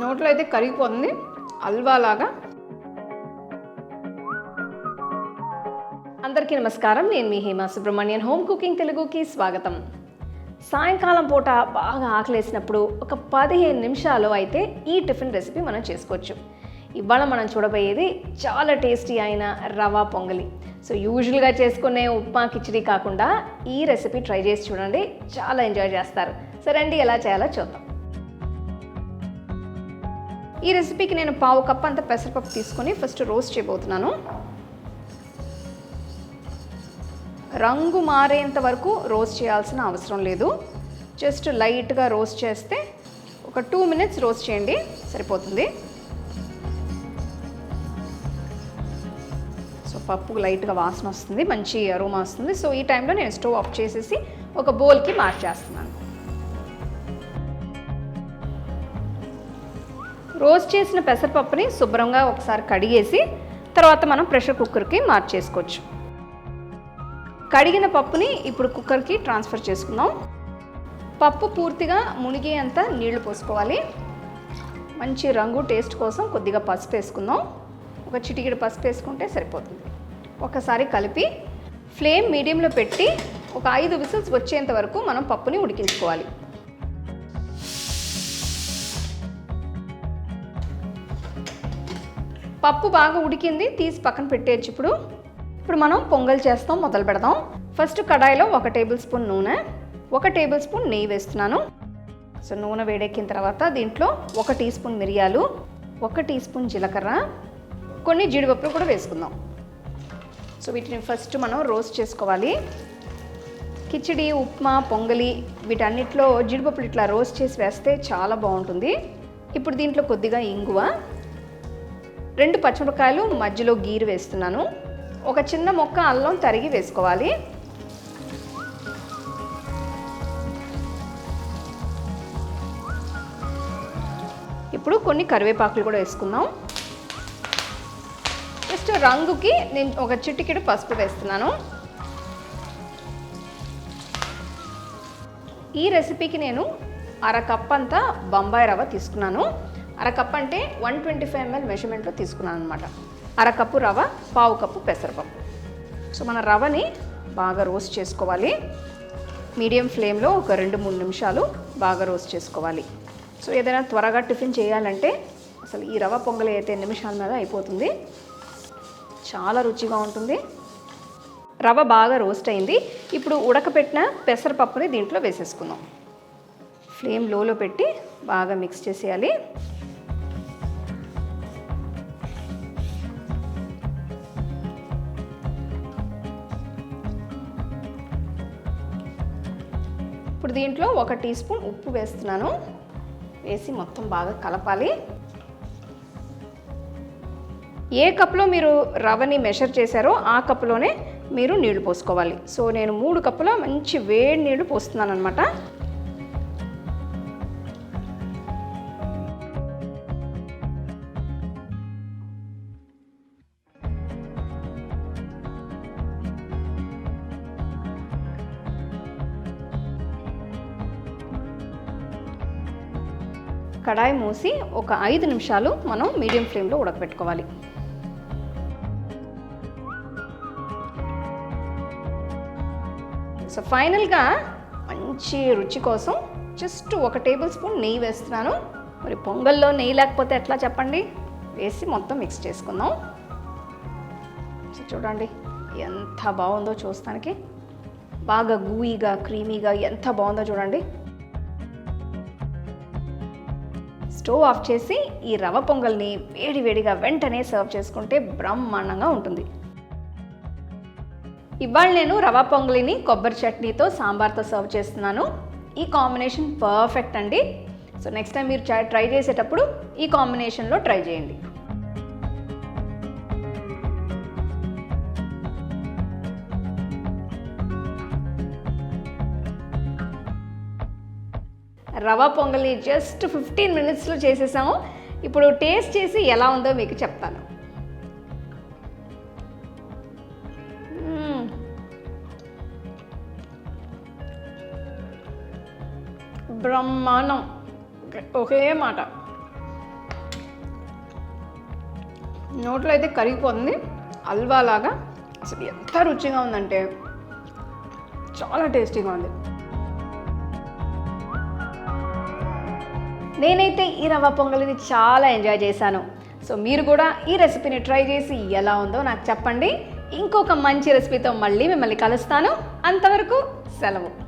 నోట్లో అయితే కరిగిపోతుంది. హల్వా లాగా అందరికీ నమస్కారం. నేను మీ హేమ సుబ్రహ్మణ్యన్ హోమ్ కుకింగ్ తెలుగుకి స్వాగతం. సాయంకాలం పూట బాగా ఆకలేసినప్పుడు ఒక పదిహేను నిమిషాలు అయితే ఈ టిఫిన్ రెసిపీ మనం చేసుకోవచ్చు. ఇవాళ మనం చూడబోయేది చాలా టేస్టీ అయిన రవా పొంగలి. సో యూజువల్గా చేసుకునే ఉప్మా కిచిడి కాకుండా ఈ రెసిపీ ట్రై చేసి చూడండి. చాలా ఎంజాయ్ చేస్తారు. సరే అండి ఎలా చేయాలో చూద్దాం. ఈ రెసిపీకి నేను పావు కప్ అంత పెసరపప్పు తీసుకొని ఫస్ట్ రోస్ట్ చేయబోతున్నాను. రంగు మారేంత వరకు రోస్ట్ చేయాల్సిన అవసరం లేదు. జస్ట్ లైట్గా రోస్ట్ చేస్తే ఒక టూ మినిట్స్ రోస్ట్ చేయండి. సరిపోతుంది. పప్పు లైట్గా వాసన వస్తుంది మంచి అరోమా వస్తుంది. సో ఈ టైంలో నేను స్టవ్ ఆఫ్ చేసేసి ఒక బౌల్కి మార్చేస్తున్నాను రోస్ట్ చేసిన పెసరపప్పుని శుభ్రంగా ఒకసారి కడిగేసి తర్వాత మనం ప్రెషర్ కుక్కర్కి మార్చేసుకోవచ్చు కడిగిన పప్పుని ఇప్పుడు కుక్కర్కి ట్రాన్స్ఫర్ చేసుకుందాం. పప్పు పూర్తిగా మునిగేంత నీళ్ళు పోసుకోవాలి. మంచి రంగు టేస్ట్ కోసం కొద్దిగా పసుపు వేసుకుందాం. ఒక చిటికెడు పసుపు వేసుకుంటే సరిపోతుంది. ఒకసారి కలిపి ఫ్లేమ్ మీడియంలో పెట్టి ఒక ఐదు విసిల్స్ వచ్చేంత వరకు మనం పప్పుని ఉడికించుకోవాలి. పప్పు బాగా ఉడికింది తీసి పక్కన పెట్టేయచ్చు ఇప్పుడు. ఇప్పుడు మనం పొంగల్ చేస్తాం మొదలు పెడదాం. ఫస్ట్ కడాయిలో ఒక టేబుల్ స్పూన్ నూనె ఒక టేబుల్ స్పూన్ నెయ్యి వేస్తున్నాను. సో నూనె వేడెక్కిన తర్వాత దీంట్లో ఒక టీ స్పూన్ మిరియాలు ఒక టీ స్పూన్ జీలకర్ర కొన్ని జీడిపప్పులు కూడా వేసుకుందాం. సో వీటిని ఫస్ట్ మనం రోస్ట్ చేసుకోవాలి. కిచిడి ఉప్మా పొంగలి వీటన్నిటిలో జీడిపప్పులు ఇట్లా రోస్ట్ చేసి వేస్తే చాలా బాగుంటుంది. ఇప్పుడు దీంట్లో కొద్దిగా ఇంగువ రెండు పచ్చిమిరపకాయలు మధ్యలో గీరు వేస్తున్నాను. ఒక చిన్న మొక్క అల్లం తరిగి వేసుకోవాలి. ఇప్పుడు కొన్ని కరివేపాకులు కూడా వేసుకుందాం. జస్ట్ రంగుకి నేను ఒక చిటికెడు పసుపు వేస్తున్నాను. ఈ రెసిపీకి నేను అర కప్ అంతా బొంబాయి రవ్వ తీసుకున్నాను. అర కప్ అంటే వన్ ట్వంటీ ఫైవ్ ఎంఎల్ మెషర్మెంట్లో తీసుకున్నాను అనమాట అర కప్పు రవ్వ పావు కప్పు పెసరపప్పు. సో మన రవ్వని బాగా రోస్ట్ చేసుకోవాలి. మీడియం ఫ్లేమ్లో ఒక రెండు మూడు నిమిషాలు బాగా రోస్ట్ చేసుకోవాలి. సో ఏదైనా త్వరగా టిఫిన్ చేయాలంటే అసలు ఈ రవ్వ పొంగలి అయితే నిమిషాల మీద అయిపోతుంది. చాలా రుచిగా ఉంటుంది. రవ్వ బాగా రోస్ట్ అయింది. ఇప్పుడు ఉడకపెట్టిన పెసరపప్పుని దీంట్లో వేసేసుకుందాం. ఫ్లేమ్ లోలో పెట్టి బాగా మిక్స్ చేసేయాలి. ఇప్పుడు దీంట్లో ఒక టీ స్పూన్ ఉప్పు వేస్తున్నాను. వేసి మొత్తం బాగా కలపాలి. ఏ కప్లో మీరు రవ్వని మెషర్ చేశారో ఆ కప్లోనే మీరు నీళ్ళు పోసుకోవాలి. సో నేను మూడు కప్పుల మంచి వేడి నీళ్ళు పోస్తున్నాను అనమాట కడాయి మూసి ఒక ఐదు నిమిషాలు మనం మీడియం ఫ్లేమ్లో ఉడకబెట్టుకోవాలి. సో ఫైనల్గా మంచి రుచి కోసం జస్ట్ ఒక టేబుల్ స్పూన్ నెయ్యి వేస్తున్నాను. మరి పొంగల్లో నెయ్యి లేకపోతే ఎట్లా చెప్పండి? వేసి మొత్తం మిక్స్ చేసుకుందాం. సో చూడండి ఎంత బాగుందో చూస్తానికి. బాగా గూయిగా క్రీమీగా ఎంత బాగుందో చూడండి. స్టవ్ ఆఫ్ చేసి ఈ రవ పొంగల్ని వేడి వేడిగా వెంటనే సర్వ్ చేసుకుంటే బ్రహ్మాండంగా ఉంటుంది. ఇవాళ నేను రవా పొంగలిని కొబ్బరి చట్నీతో సాంబార్తో సర్వ్ చేస్తున్నాను. ఈ కాంబినేషన్ పర్ఫెక్ట్ అండి. సో నెక్స్ట్ టైం మీరు ట్రై చేసేటప్పుడు ఈ కాంబినేషన్లో ట్రై చేయండి. రవా పొంగల్ని జస్ట్ ఫిఫ్టీన్ మినిట్స్లో చేసేసాము. ఇప్పుడు టేస్ట్ చేసి ఎలా ఉందో మీకు చెప్తాను. బ్రహ్మాండం. ఒకే మాట. నోట్లో అయితే కరిగిపోతుంది. హల్వా లాగా అసలు ఎంత రుచిగా ఉందంటే చాలా టేస్టీగా ఉంది. నేనైతే ఈ రవ్వ పొంగలిని చాలా ఎంజాయ్ చేశాను. సో మీరు కూడా ఈ రెసిపీని ట్రై చేసి ఎలా ఉందో నాకు చెప్పండి. ఇంకొక మంచి రెసిపీతో మళ్ళీ మిమ్మల్ని కలుస్తాను. అంతవరకు సెలవు.